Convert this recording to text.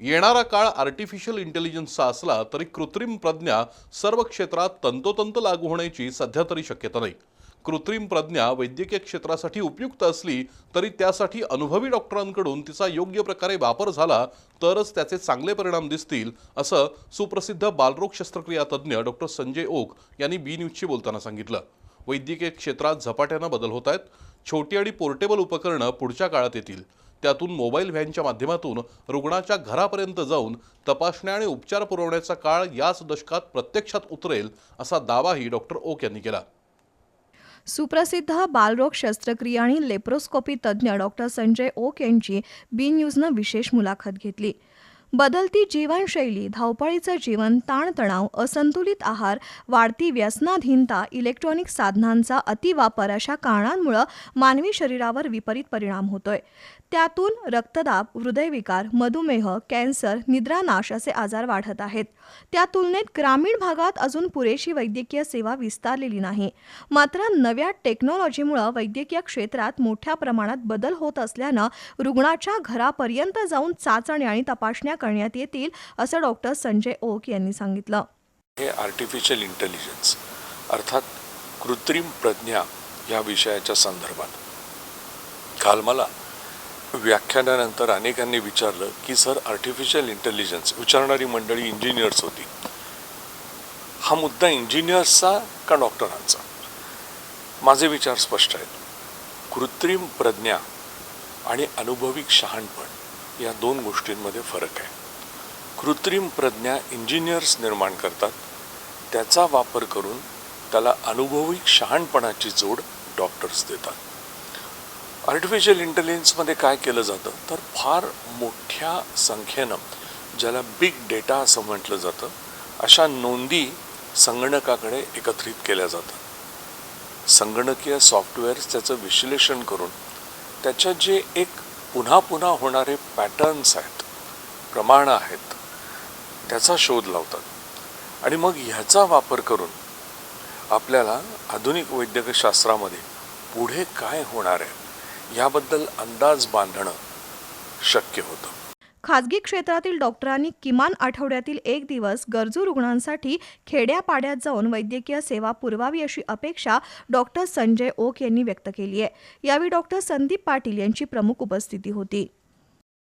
येणारा काळ आर्टिफिशियल इंटेलिजन्सचा असला तरी कृत्रिम प्रज्ञा सर्व क्षेत्रात तंतोतंत लागू होण्याची सध्या तरी शक्यता नाही. कृत्रिम प्रज्ञा वैद्यकीय क्षेत्रासाठी उपयुक्त असली तरी त्यासाठी अनुभवी डॉक्टरांकडून तिचा योग्य प्रकारे वापर झाला तरच त्याचे चांगले परिणाम दिसतील असं सुप्रसिद्ध बालरोग शस्त्रक्रिया तज्ज्ञ डॉक्टर संजय ओक यांनी बी न्यूजशी बोलताना सांगितलं. वैद्यकीय क्षेत्रात झपाट्यानं बदल होत आहेत. छोटी आणि पोर्टेबल उपकरणं पुढच्या काळात येतील. त्यातून मोबाईल व्हॅनच्या माध्यमातून रुग्णाच्या घरापर्यंत जाऊन तपासण्या आणि उपचार पुरवण्याचा काळ याच दशकात प्रत्यक्षात उतरेल असा दावाही डॉक्टर ओक यांनी केला. सुप्रसिद्ध बालरोग शस्त्रक्रिया आणि लेप्रोस्कोपी तज्ज्ञ डॉक्टर संजय ओक यांची बी न्यूजनं विशेष मुलाखत घेतली. बदलती जीवनशैली धावपळीचं जीवन ताणतणाव असंतुलित आहार वाढती व्यसनाधीनता इलेक्ट्रॉनिक साधनांचा अतिवापर अशा कारणांमुळं मानवी शरीरावर विपरीत परिणाम होतोय. त्यातून रक्तदाब हृदयविकार मधुमेह कॅन्सर निद्रानाश असे आजार वाढत आहेत. त्या तुलनेत ग्रामीण भागात अजून पुरेशी वैद्यकीय सेवा विस्तारलेली नाही. मात्र नव्या टेक्नॉलॉजीमुळं वैद्यकीय क्षेत्रात मोठ्या प्रमाणात बदल होत असल्यानं रुग्णाच्या घरापर्यंत जाऊन चाचणी आणि तपासण्या करण्यात येतील असं डॉक्टर संजय ओक यांनी सांगितलं. हे आर्टिफिशियल इंटेलिजन्स अर्थात कृत्रिम प्रज्ञा या विषयाच्या संदर्भात. काल मला व्याख्यानानंतर अनेकांनी विचारलं की सर आर्टिफिशियल इंटेलिजन्स विचारणारी मंडळी इंजिनियर्स होती. हा मुद्दा इंजिनियर्सचा का डॉक्टरांचा? माझे विचार स्पष्ट आहेत. कृत्रिम प्रज्ञा आणि अनुभवी शहाणपण या दोन गोष्टींमध्ये फरक आहे. कृत्रिम प्रज्ञा इंजिनियर्स निर्माण करतात. त्याचा वापर करून त्याला अनुभवी शहाणपणाची जोड डॉक्टर्स देतात. आर्टिफिशियल इंटेलिजन्समध्ये काय केलं जातं? तर फार मोठ्या संख्येनं ज्याला बिग डेटा असं म्हटलं जातं अशा नोंदी संगणकाकडे एकत्रित केल्या जातात. संगणकीय सॉफ्टवेअर्स त्याचं विश्लेषण करून त्याच्यात जे एक पुन्हा पुन्हा होणारे पॅटर्न्स आहेत प्रमाणं आहेत त्याचा शोध लावतात. आणि मग ह्याचा वापर करून आपल्याला आधुनिक वैद्यकशास्त्रामध्ये पुढे काय होणार आहे याबद्दल अंदाज बांधणं शक्य होतं. खाजगी क्षेत्रातील डॉक्टरांनी किमान आठवड्यातील एक दिवस गरजू रुग्णांसाठी खेड्यापाड्यात जाऊन वैद्यकीय सेवा पुरवावी अशी अपेक्षा डॉक्टर संजय ओक यांनी व्यक्त केली आहे. यावेळी डॉक्टर संदीप पाटील यांची प्रमुख उपस्थिती होती.